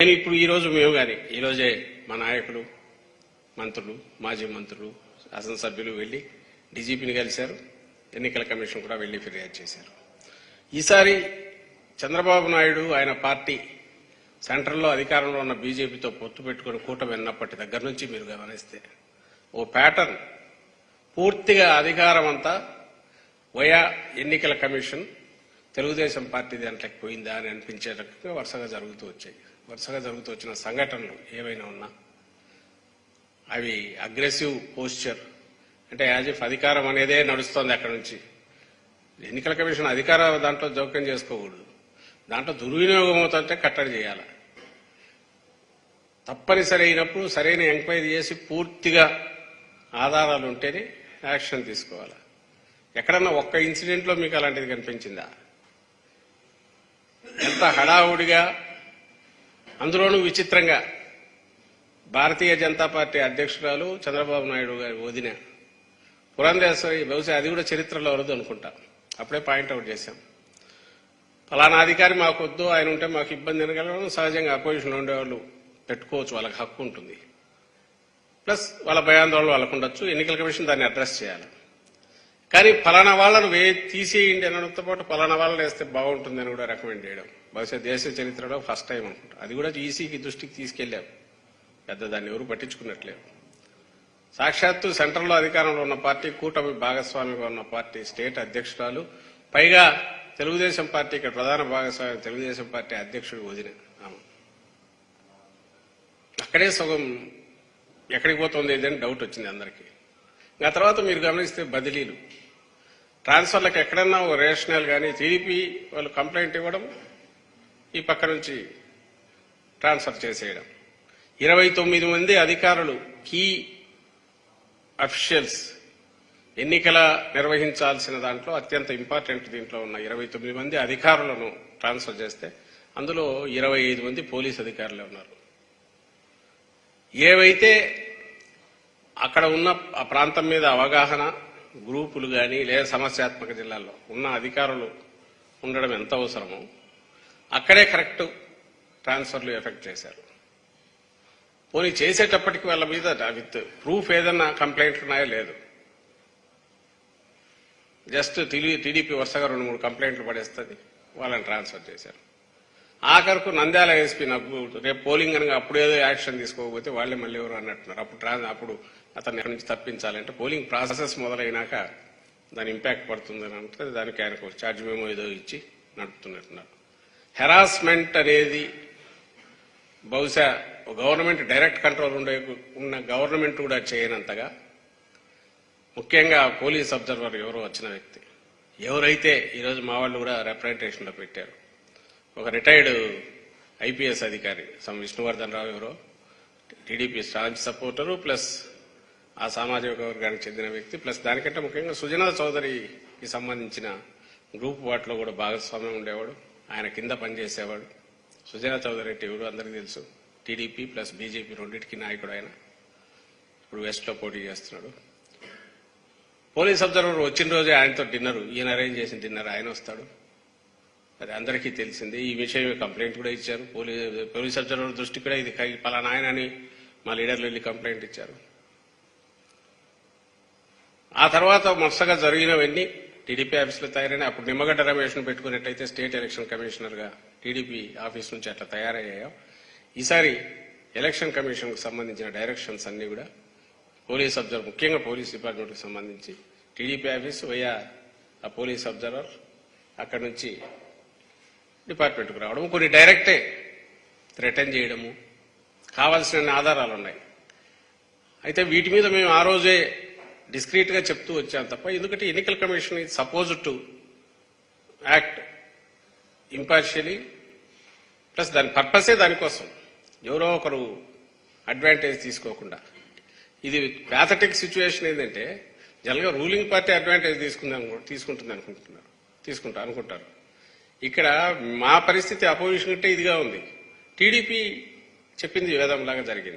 నేను ఇప్పుడు ఈరోజు మేము కానీ ఈరోజే మా నాయకులు మంత్రులు మాజీ మంత్రులు శాసనసభ్యులు వెళ్ళి డీజీపీని కలిశారు ఎన్నికల కమిషన్ కూడా వెళ్ళి ఫిర్యాదు చేశారు. ఈసారి చంద్రబాబు నాయుడు ఆయన పార్టీ సెంట్రల్లో అధికారంలో ఉన్న బీజేపీతో పొత్తు పెట్టుకుని కూటమి విన్నప్పటి దగ్గర నుంచి మీరు గమనిస్తే ఓ ప్యాటర్న్ పూర్తిగా అధికారం అంతా వయా ఎన్నికల కమిషన్ తెలుగుదేశం పార్టీ దాంట్లోకి పోయిందా అని అనిపించే రకంగా వరుసగా జరుగుతూ వచ్చాయి. వరుసగా జరుగుతూ వచ్చిన సంఘటనలు ఏవైనా ఉన్నా అవి అగ్రెసివ్ పోస్చర్. అంటే యాజ్ ఇఫ్ అధికారం అనేదే నడుస్తోంది అక్కడ నుంచి. ఎన్నికల కమిషన్ అధికార దాంట్లో జోక్యం చేసుకోకూడదు. దాంట్లో దుర్వినియోగం అవుతుంటే కట్టడి చేయాలి. తప్పనిసరి అయినప్పుడు సరైన ఎంక్వైరీ చేసి పూర్తిగా ఆధారాలు ఉంటేనే యాక్షన్ తీసుకోవాలి. ఎక్కడన్నా ఒక్క ఇన్సిడెంట్లో మీకు అలాంటిది కనిపించిందా? ఎంత హడావుడిగా అందులోనూ విచిత్రంగా భారతీయ జనతా పార్టీ అధ్యక్షురాలు చంద్రబాబు నాయుడు గారి వదిన పురంధేశ్వరి బహుశా అది కూడా చరిత్రలో వరదు అనుకుంటా. అప్పుడే పాయింట్అవుట్ చేశాం. ఫలానా అధికారి మాకు వద్దు ఆయన ఉంటే మాకు ఇబ్బంది అనగలడం సహజంగా అపోజిషన్లో ఉండేవాళ్ళు పెట్టుకోవచ్చు వాళ్ళకి హక్కు ఉంటుంది. ప్లస్ వాళ్ళ భయాందోళన వాళ్ళకు ఉండొచ్చు. ఎన్నికల కమిషన్ దాన్ని అడ్రస్ చేయాలి. కానీ ఫలానా వాళ్ళను వే తీసేయండి అనడంతో పాటు ఫలానా వాళ్ళని వేస్తే బాగుంటుంది అని కూడా రికమెండ్ చేయడం. బహుశా దేశ చరిత్రలో ఫస్ట్ టైం అనుకుంటా. అది కూడా ఈసీకి దృష్టికి తీసుకెళ్ళాం పెద్ద దాన్ని ఎవరు పట్టించుకున్నట్లేదు. సాక్షాత్తు సెంట్రల్లో అధికారంలో ఉన్న పార్టీ కూటమి భాగస్వామిగా ఉన్న పార్టీ స్టేట్ అధ్యక్షురాలు. పైగా తెలుగుదేశం పార్టీ ఇక్కడ ప్రధాన భాగస్వామి తెలుగుదేశం పార్టీ అధ్యక్షుడు వదిన ఆమె. అక్కడే సగం ఎక్కడికి పోతుంది ఏదని డౌట్ వచ్చింది అందరికీ. ఆ తర్వాత మీరు గమనిస్తే బదిలీలు. ట్రాన్స్ఫర్లకు ఎక్కడన్నా ఓ రేషనల్ కానీ టీడీపీ వాళ్ళు కంప్లైంట్ ఇవ్వడం ఈ పక్క నుంచి ట్రాన్స్ఫర్ చేసేయడం. ఇరవై తొమ్మిది మంది అధికారులు కీ అఫీషియల్స్ ఎన్నికల నిర్వహించాల్సిన దాంట్లో అత్యంత ఇంపార్టెంట్ దీంట్లో ఉన్న ఇరవై తొమ్మిది మంది అధికారులను ట్రాన్స్ఫర్ చేస్తే అందులో ఇరవై ఐదు మంది పోలీస్ అధికారులే ఉన్నారు. ఏవైతే అక్కడ ఉన్న ఆ ప్రాంతం మీద అవగాహన గ్రూపులు కానీ లేదా సమస్యాత్మక జిల్లాల్లో ఉన్న అధికారులు ఉండడం ఎంత అవసరమో అక్కడే కరెక్ట్ ట్రాన్స్ఫర్లు ఎఫెక్ట్ చేశారు. పోనీ చేసేటప్పటికి వాళ్ళ మీద విత్ ప్రూఫ్ ఏదన్నా కంప్లైంట్లు ఉన్నాయో? లేదు. జస్ట్ టీడీపీ వరుసగా రెండు మూడు కంప్లైంట్లు పడేస్తుంది. వాళ్ళని ట్రాన్స్ఫర్ చేశారు. ఆఖరకు నంద్యాల ఎస్పీ నాకు రేపు పోలింగ్ అనగా అప్పుడు ఏదో యాక్షన్ తీసుకోకపోతే వాళ్ళే మళ్ళీ ఎవరు అన్నట్టున్నారు. అప్పుడు ట్రాన్స్ అప్పుడు అతన్ని ఎక్కడి నుంచి తప్పించాలంటే పోలింగ్ ప్రాసెస్ మొదలైనాక దాని ఇంపాక్ట్ పడుతుందని అంటే దానికి ఆయనకు ఛార్జ్ మేమో ఏదో ఇచ్చి నడుపుతున్నట్టున్నారు. హెరాస్మెంట్ అనేది బహుశా గవర్నమెంట్ డైరెక్ట్ కంట్రోల్ ఉండే ఉన్న గవర్నమెంట్ కూడా చేయనంతగా ముఖ్యంగా పోలీస్ అబ్జర్వర్ ఎవరో వచ్చిన వ్యక్తి. ఎవరైతే ఈరోజు మా వాళ్ళు కూడా రిప్రజెంటేషన్లో పెట్టారు. ఒక రిటైర్డ్ ఐపీఎస్ అధికారి సమ్ విష్ణువర్ధన్ రావు ఎవరో టీడీపీ స్టాంచ్ సపోర్టరు ప్లస్ ఆ సామాజిక వర్గానికి చెందిన వ్యక్తి. ప్లస్ దానికంటే ముఖ్యంగా సుజనా చౌదరికి సంబంధించిన గ్రూప్ వాటిలో కూడా భాగస్వామ్యం ఉండేవాడు. ఆయన కింద పనిచేసేవాడు. సుజనా చౌదరి అంటే ఎవరు అందరికీ తెలుసు. టీడీపీ ప్లస్ బీజేపీ రెండింటికి నాయకుడు ఆయన. ఇప్పుడు వెస్ట్లో పోటీ చేస్తున్నాడు. పోలీస్ అబ్జర్వర్ వచ్చిన రోజే ఆయనతో డిన్నర్. ఈయన అరేంజ్ చేసిన డిన్నర్ ఆయన వస్తాడు. అది అందరికీ తెలిసింది. ఈ విషయం కంప్లైంట్ కూడా ఇచ్చారు. పోలీస్ పోలీస్ అబ్జర్వర్ దృష్టి కూడా ఇది. కై- పలానా ఆయన అని మా లీడర్లు వెళ్ళి కంప్లైంట్ ఇచ్చారు. ఆ తర్వాత వరుసగా జరిగినవన్నీ టీడీపీ ఆఫీసులో తయారైన అప్పుడు నిమ్మగడ్డ రమేష్ను పెట్టుకున్నట్టయితే స్టేట్ ఎలక్షన్ కమిషనర్గా టీడీపీ ఆఫీస్ నుంచి అట్లా తయారయ్యాయో. ఈసారి ఎలక్షన్ కమిషన్కు సంబంధించిన డైరెక్షన్స్ అన్నీ కూడా పోలీస్ అబ్జర్వర్ ముఖ్యంగా పోలీస్ డిపార్ట్మెంట్కి సంబంధించి టీడీపీ ఆఫీస్ వయా ఆ పోలీస్ అబ్జర్వర్ అక్కడి నుంచి డిపార్ట్మెంట్కు రావడం కొన్ని డైరెక్టే రిటర్న్ చేయడము. కావాల్సిన ఆధారాలు ఉన్నాయి అయితే వీటి మీద మేము ఆ రోజే డిస్క్రీట్గా చెప్తూ వచ్చాను తప్ప ఎందుకంటే ఎన్నికల commission suppose to act impartially plus దాని పర్పసే దానికోసం. ఎవరో ఒకరు అడ్వాంటేజ్ తీసుకోకుండా. ఇది ప్యాథటిక్ సిచ్యువేషన్ ఏంటంటే జనరల్గా రూలింగ్ పార్టీ అడ్వాంటేజ్ తీసుకుందాం తీసుకుంటుంది అనుకుంటున్నారు తీసుకుంటా అనుకుంటారు. ఇక్కడ మా పరిస్థితి అపోజిషన్ కంటే ఇదిగా ఉంది. టీడీపీ చెప్పింది వేదంలాగా జరిగింది.